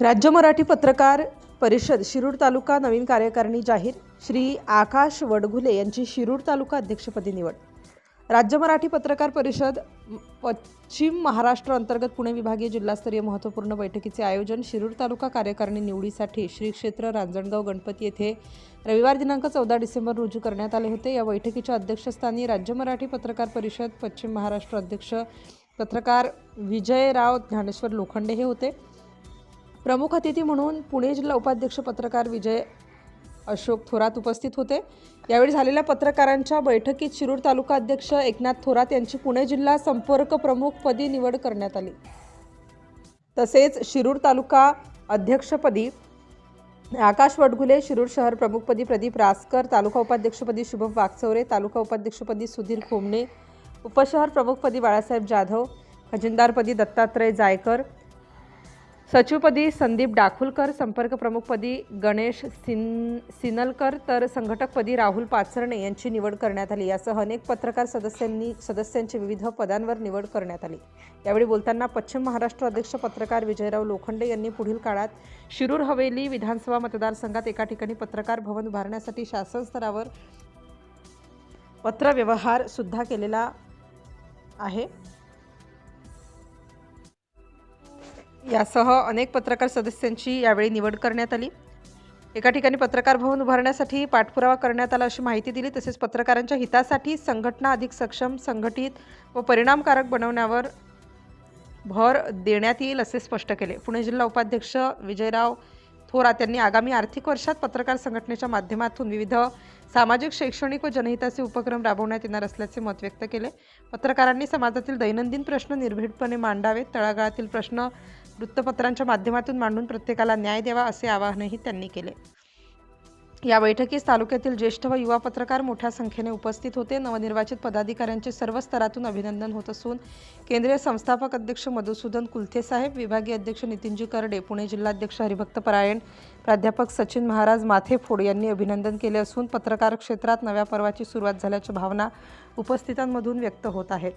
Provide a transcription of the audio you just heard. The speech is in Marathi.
राज्य मराठी पत्रकार परिषद शिरूर तालुका नवीन कार्यकारिणी जाहीर श्री आकाश वडघुले यांची शिरूर तालुका अध्यक्षपदी निवड. राज्य मराठी पत्रकार परिषद पश्चिम महाराष्ट्र अंतर्गत पुणे विभागीय जिल्हास्तरीय महत्त्वपूर्ण बैठकीचे आयोजन शिरूर तालुका कार्यकारिणी निवडीसाठी श्री क्षेत्र रांजणगाव गणपती येथे रविवार दिनांक चौदा डिसेंबर रोजी करण्यात आले होते. या बैठकीच्या अध्यक्षस्थानी राज्य मराठी पत्रकार परिषद पश्चिम महाराष्ट्र अध्यक्ष पत्रकार विजयराव ज्ञानेश्वर लोखंडे हे होते. प्रमुख अतिथी म्हणून पुणे जिल्हा उपाध्यक्ष पत्रकार विजय अशोक थोरात उपस्थित होते. यावेळी झालेल्या पत्रकारांच्या बैठकीत शिरूर तालुका अध्यक्ष एकनाथ थोरात यांची पुणे जिल्हा संपर्क प्रमुखपदी निवड करण्यात आली. तसेच शिरूर तालुका अध्यक्षपदी आकाश वडघुले शिरूर शहर प्रमुखपदी प्रदीप रासकर तालुका उपाध्यक्षपदी शुभम वागचौरे तालुका उपाध्यक्षपदी सुधीर खोमणे उपशहर प्रमुखपदी बाळासाहेब जाधव खजिनदारपदी दत्तात्रय जायकर सचिवपदी संदीप डाखुलकर संपर्क प्रमुखपदी गणेश सिन सिनलकर तर संघटकपदी राहुल पाचरणे यांची निवड करण्यात आली. यासह अनेक पत्रकार सदस्यांनी सदस्यांची विविध पदांवर निवड करण्यात आली. यावेळी बोलताना पश्चिम महाराष्ट्र अध्यक्ष पत्रकार विजयराव लोखंडे यांनी पुढील काळात शिरूर हवेली विधानसभा मतदारसंघात एका ठिकाणी पत्रकार भवन उभारण्यासाठी शासन स्तरावर पत्रव्यवहार सुद्धा केलेला आहे. यासह अनेक पत्रकार सदस्यांची यावेळी निवड करण्यात आली. एका ठिकाणी पत्रकार भवन उभारण्यासाठी पाठपुरावा करण्यात आला अशी माहिती दिली. तसेच पत्रकारांच्या हितासाठी संघटना अधिक सक्षम संघटित व परिणामकारक बनवण्यावर भर देण्यात येईल असे स्पष्ट केले. पुणे जिल्हा उपाध्यक्ष विजयराव थोरात यांनी आगामी आर्थिक वर्षात पत्रकार संघटनेच्या माध्यमातून विविध सामाजिक शैक्षणिक व जनहिताचे उपक्रम राबवण्यात येणार असल्याचे मत व्यक्त केले. पत्रकारांनी समाजातील दैनंदिन प्रश्न निर्भीडपणे मांडावेत. तळागाळातील प्रश्न वृत्तपत्रांच्या माध्यमातून मांडून प्रत्येकाला न्याय द्यावा असे आवाहनही त्यांनी केले. या बैठकीस तालुक्यातील ज्येष्ठ व युवा पत्रकार मोठ्या संख्येने उपस्थित होते. नवनिर्वाचित पदाधिकाऱ्यांचे सर्व स्तरातून अभिनंदन होत असून केंद्रीय संस्थापक अध्यक्ष मधुसूदन कुलथे साहेब विभागीय अध्यक्ष नितीनजी करडे पुणे जिल्हाध्यक्ष हरिभक्त परायण प्राध्यापक सचिन महाराज माथेफोड यांनी अभिनंदन केले असून पत्रकार क्षेत्रात नव्या पर्वाची सुरुवात झाल्याच्या भावना उपस्थितांमधून व्यक्त होत आहेत.